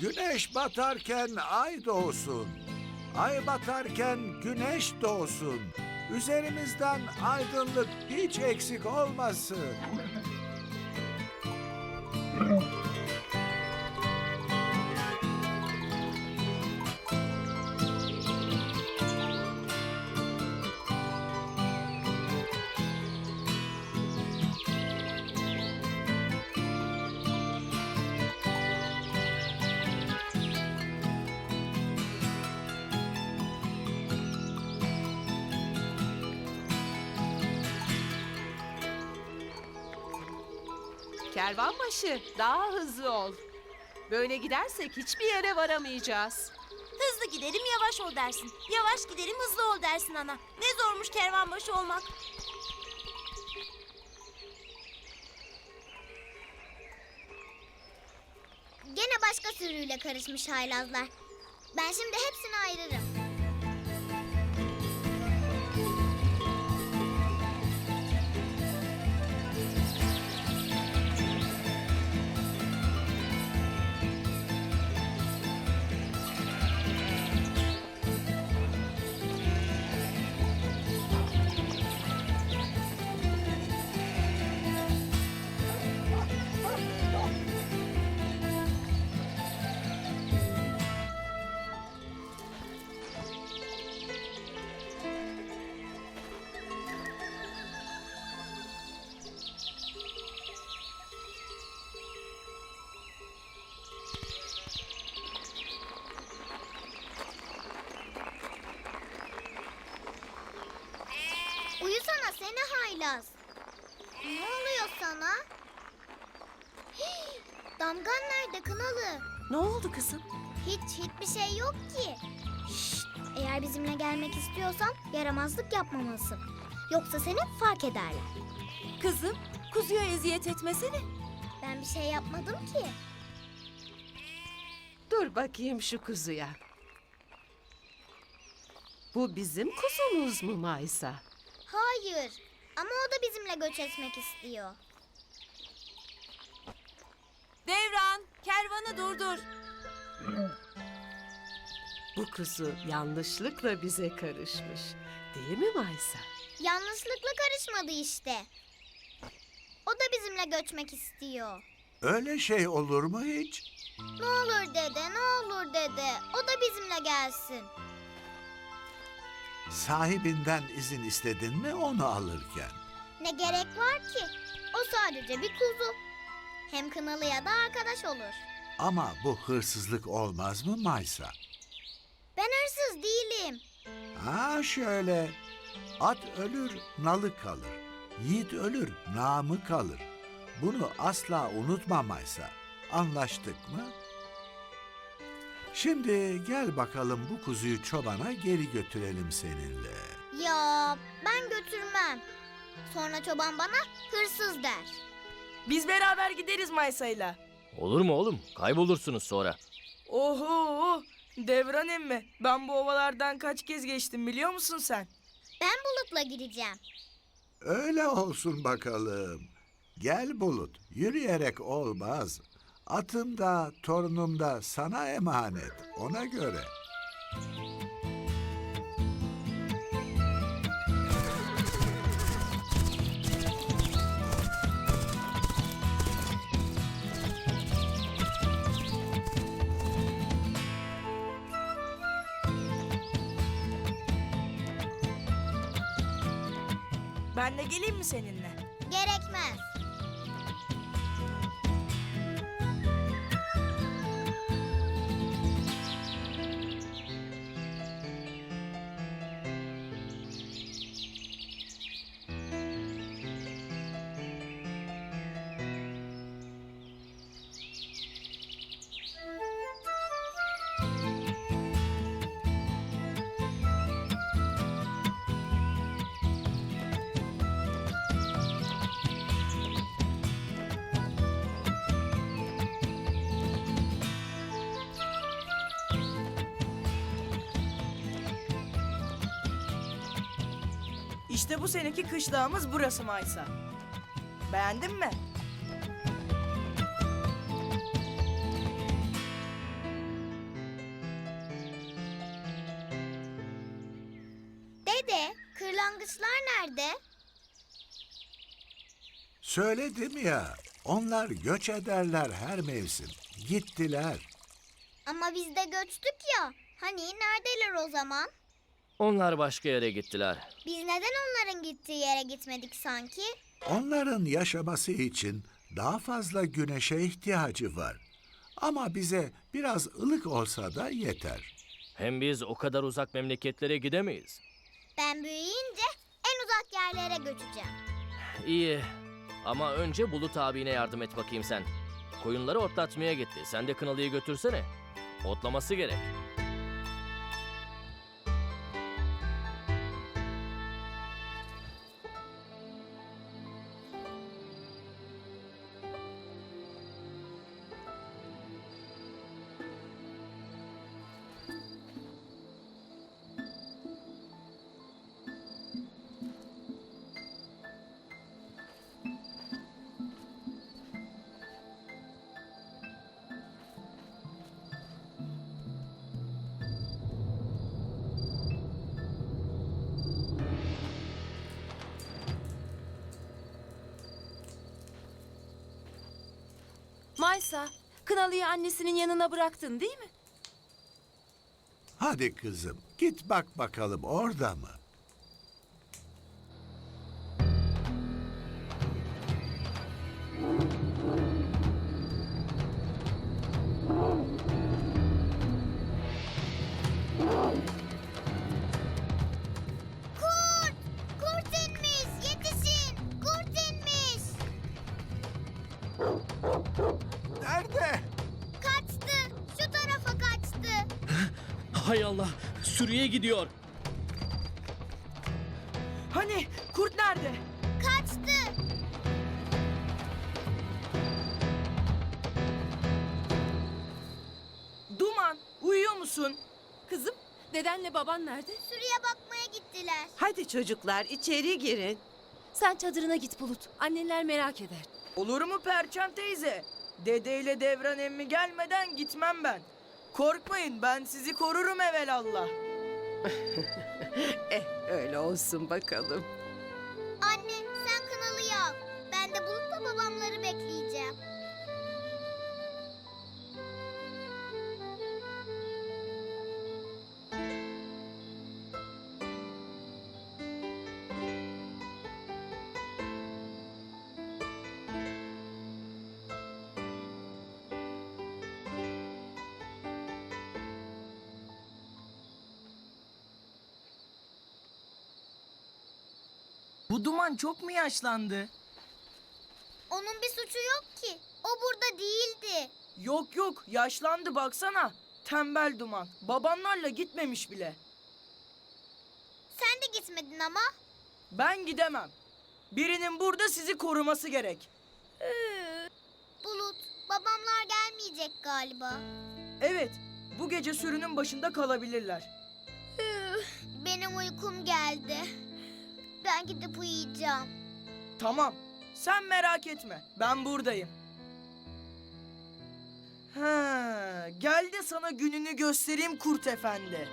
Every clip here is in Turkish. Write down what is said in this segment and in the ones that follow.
Güneş batarken ay doğsun. Ay batarken güneş doğsun. Üzerimizden aydınlık hiç eksik olmasın. Kervanbaşı daha hızlı ol. Böyle gidersek hiçbir yere varamayacağız. Hızlı giderim yavaş ol dersin. Yavaş giderim hızlı ol dersin ana. Ne zormuş kervanbaşı olmak. Gene başka sürüyle karışmış haylazlar. Ben şimdi hepsini ayırırım. Hii, Damgan nerede kınalı? Ne oldu kızım? Hiç hiçbir şey yok ki. Şşt, eğer bizimle gelmek istiyorsan yaramazlık yapmamalısın. Yoksa seni fark ederler. Kızım kuzuya eziyet etmesene. Ben bir şey yapmadım ki. Dur bakayım şu kuzuya. Bu bizim kuzumuz mu Maysa? Hayır. Ama o da bizimle göç etmek istiyor. Devran kervanı durdur. Bu kuzu yanlışlıkla bize karışmış. Değil mi Maysa? Yanlışlıkla karışmadı işte. O da bizimle göçmek istiyor. Öyle şey olur mu hiç? Ne olur dede, ne olur dede. O da bizimle gelsin. Sahibinden izin istedin mi onu alırken? Ne gerek var ki? O sadece bir kuzu. Hem kınalıya da arkadaş olur. Ama bu hırsızlık olmaz mı Maysa? Ben hırsız değilim. Ha şöyle. At ölür, nalı kalır. Yiğit ölür, namı kalır. Bunu asla unutma Maysa. Anlaştık mı? Şimdi gel bakalım bu kuzuyu çobana geri götürelim seninle. Ya ben götürmem. Sonra çoban bana hırsız der. Biz beraber gideriz Maysa'yla. Olur mu oğlum? Kaybolursunuz sonra. Oho! Devran emmi, ben bu ovalardan kaç kez geçtim biliyor musun sen? Ben bulutla gideceğim. Öyle olsun bakalım. Gel Bulut, yürüyerek olmaz. Atım da, torunum da sana emanet, ona göre. Ben de geleyim mi seninle? Gerekmez. İşte bu seneki kışlağımız burası Maysa. Beğendin mi? Dede, kırlangıçlar nerede? Söyledim ya, onlar göç ederler her mevsim. Gittiler. Ama biz de göçtük ya. Hani neredeler o zaman? Onlar başka yere gittiler. Biz neden onların gittiği yere gitmedik sanki? Onların yaşaması için daha fazla güneşe ihtiyacı var. Ama bize biraz ılık olsa da yeter. Hem biz o kadar uzak memleketlere gidemeyiz. Ben büyüyünce en uzak yerlere göçeceğim. İyi. Ama önce Bulut abine yardım et bakayım sen. Koyunları otlatmaya gitti. Sen de Kınalı'yı götürsene. Otlaması gerek. Maysa, Kınalı'yı annesinin yanına bıraktın değil mi? Hadi kızım, git bak bakalım orada mı? Hay Allah! Sürüye gidiyor. Hani kurt nerede? Kaçtı! Duman uyuyor musun? Kızım, dedenle baban nerede? Sürüye bakmaya gittiler. Hadi çocuklar içeri girin. Sen çadırına git Bulut. Anneler merak eder. Olur mu Perçem teyze? Dedeyle Devran emmi gelmeden gitmem ben. Korkmayın ben sizi korurum evelallah. Eh öyle olsun bakalım. Bu duman çok mu yaşlandı? Onun bir suçu yok ki. O burada değildi. Yok yok yaşlandı baksana. Tembel duman. Babamlarla gitmemiş bile. Sen de gitmedin ama. Ben gidemem. Birinin burada sizi koruması gerek. Bulut, babamlar gelmeyecek galiba. Evet, bu gece sürünün başında kalabilirler. Benim uykum geldi. Ben gidip uyuyacağım. Tamam, sen merak etme. Ben buradayım. Ha, gel de sana gününü göstereyim Kurt Efendi.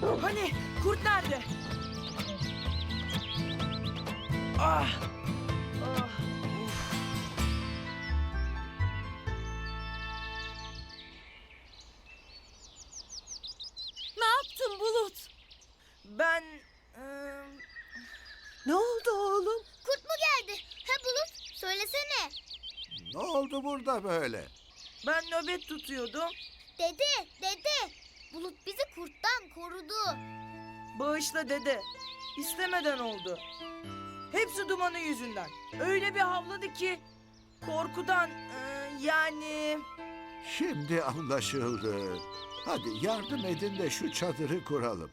Hani kurt nerede? Ah! Ah! Uf! Ne yaptın Bulut? Ben... eee, Ne oldu oğlum? Kurt mu geldi? He Bulut, söylesene. Ne oldu burada böyle? ben nöbet tutuyordum. Dede, dede. Bulut bizi kurttan korudu. Bağışla dede. İstemeden oldu. Hepsi dumanı yüzünden. Öyle bir havladı ki... Korkudan eee, yani... Şimdi anlaşıldı. Hadi yardım edin de şu çadırı kuralım.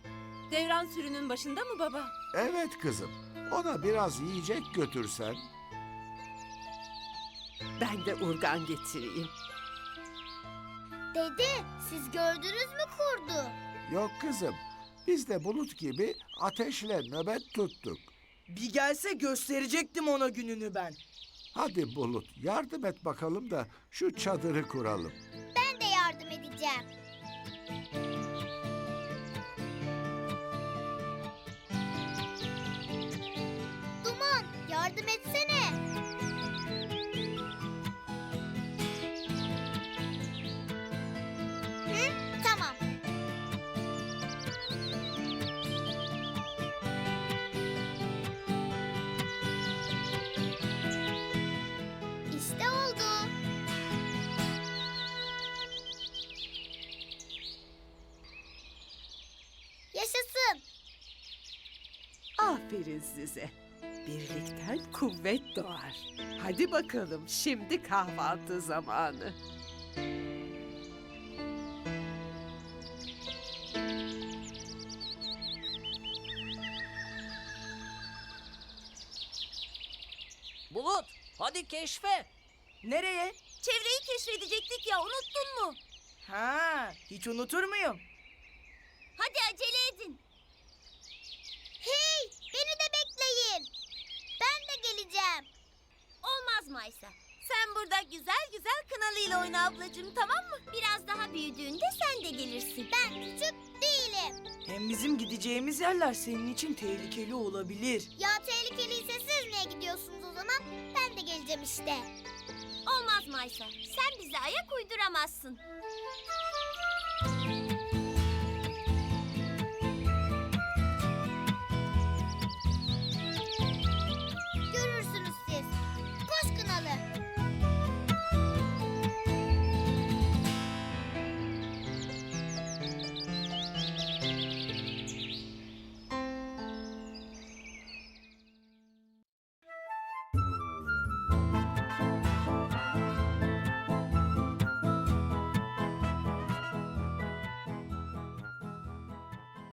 Devran sürünün başında mı baba? Evet kızım. Ona biraz yiyecek götürsen. Ben de urgan getireyim. Dede siz gördünüz mü kurdu? Yok kızım. Biz de bulut gibi ateşle nöbet tuttuk. Bir gelse gösterecektim ona gününü ben. Hadi bulut yardım et bakalım da şu çadırı kuralım. Aferin size. Birlikten kuvvet doğar. Hadi bakalım şimdi kahvaltı zamanı. Bulut hadi keşfe. Nereye? Çevreyi keşfedecektik ya unuttun mu? Ha hiç unutur muyum? Hadi acele edin. Hey, beni de bekleyin. Ben de geleceğim. Olmaz Maysa. Sen burada güzel güzel kınalıyla oyna ablacığım tamam mı? Biraz daha büyüdüğünde sen de gelirsin. Ben küçük değilim. Hem bizim gideceğimiz yerler senin için tehlikeli olabilir. Ya tehlikeliyse siz niye gidiyorsunuz o zaman? Ben de geleceğim işte. Olmaz Maysa. Sen bize ayak uyduramazsın.